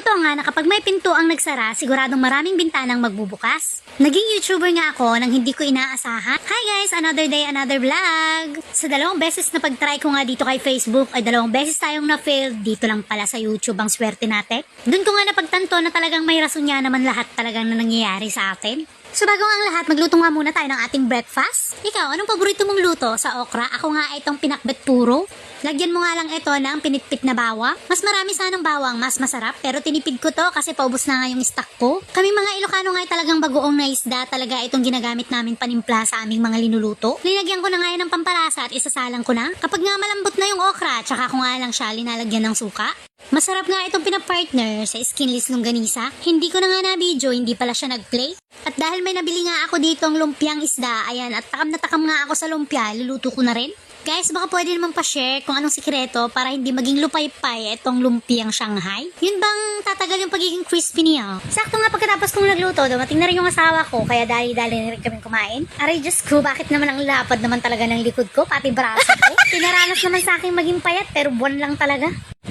Totoo nga na kapag may pinto ang nagsara, siguradong maraming bintanang magbubukas. Naging YouTuber nga ako nang hindi ko inaasahan. Hi guys! Another day, another vlog! Sa dalawang beses na pag-try ko nga dito kay Facebook, ay dalawang beses tayong na-fail. Dito lang pala sa YouTube ang swerte natin. Doon ko nga napagtanto na talagang may rason niya naman lahat talagang na nangyayari sa atin. So bago ang lahat, magluto nga muna tayo ng ating breakfast. Ikaw, anong paborito mong luto sa okra? Ako nga itong pinakbet puro. Lagyan mo nga lang ito ng pinitpit na bawang. Mas marami sanang bawang, mas masarap. Pero tinipid ko to kasi paubos na nga yung stock ko. Kami mga Ilocano nga talagang bagoong na isda. Talaga itong ginagamit namin panimpla sa aming mga linuluto. Linagyan ko na nga yan ng pampalasa at isasalang ko na. Kapag nga malambot na yung okra, tsaka ko nga lang siya linalagyan ng suka. Masarap nga itong pinapartner sa skinless longganisa. Hindi ko na nga na video, hindi pala siya nagplay. At dahil may nabili nga ako dito ang lumpiang isda, ayan, at takam na takam nga ako sa lumpia, luluto ko na rin. Guys, baka pwede naman pa-share kung anong sikreto para hindi maging lupay-pay itong lumpiang Shanghai. Yun bang tatagal yung pagiging crispy niya? Sakto nga pagkatapos kong nagluto, dumating na rin yung asawa ko, kaya dali-dali na rin kami kumain. Aray, Diyos ko, bakit naman ang lapad naman talaga ng likod ko, pati braso ko? Tinaranas naman sa akin maging payat, pero buwan lang talaga.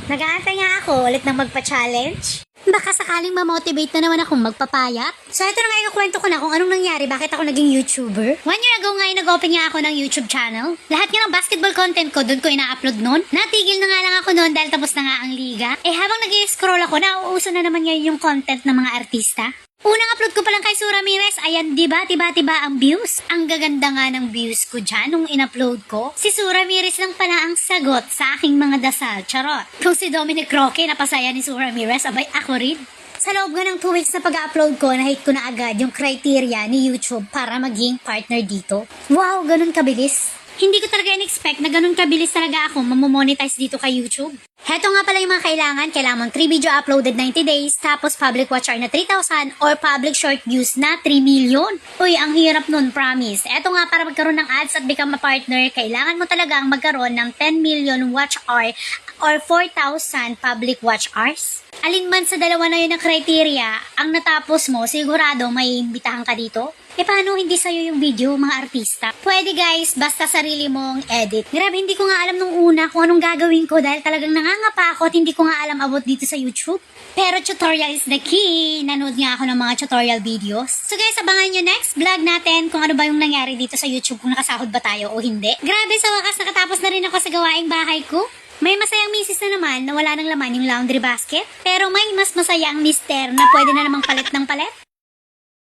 Nag-aantay nga ako ulit ng magpa-challenge. Baka sakaling ma-motivate na naman akong magpapayat. So ito na nga ikukwento ko na kung anong nangyari, bakit ako naging YouTuber. One year ago nga ay nag-open nga ako ng YouTube channel. Lahat nga ng basketball content ko, doon ko ina-upload noon. Natigil na nga lang ako noon dahil tapos na nga ang liga. Eh habang nag scroll ako, nauuso na naman ngayon yung content ng mga artista. Unang upload ko pa lang kay Sue Ramirez, ayan, diba, diba, diba ang views? Ang gaganda nga ng views ko dyan nung in-upload ko. Si Sue Ramirez lang pala ang sagot sa aking mga dasal, charot. Kung si Dominic Roque napasaya ni Sue Ramirez, abay ako rin. Sa loob nga ng 2 weeks na pag-upload ko, nahit ko na agad yung criteria ni YouTube para maging partner dito. Wow, ganun kabilis. Hindi ko talaga in-expect na ganun kabilis talaga ako mamomonetize dito kay YouTube. Heto nga pala yung mga kailangan. Kailangan mong 3 video uploaded 90 days, tapos public watch hour na 3,000, or public short views na 3 million. Uy, ang hirap nun, promise. Eto nga para magkaroon ng ads at become a partner, kailangan mo talagang magkaroon ng 10 million watch hour or 4,000 public watch hours. Alin man sa dalawa na yun ang criteria, ang natapos mo, sigurado may imbitahan ka dito. E paano hindi sa'yo yung video, mga artista? Pwede guys, basta sarili mong edit. Grabe, hindi ko nga alam nung una kung anong gagawin ko dahil talagang nangangapa ako at hindi ko nga alam about dito sa YouTube. Pero tutorial is the key. Nanood nga ako ng mga tutorial videos. So guys, abangan nyo next vlog natin kung ano ba yung nangyari dito sa YouTube, kung nakasahod ba tayo o hindi. Grabe, sa wakas nakatapos na rin ako sa gawaing bahay ko. May masayang misis na naman na wala ng laman yung laundry basket. Pero may mas masaya ang mister na pwede na namang palit ng palit.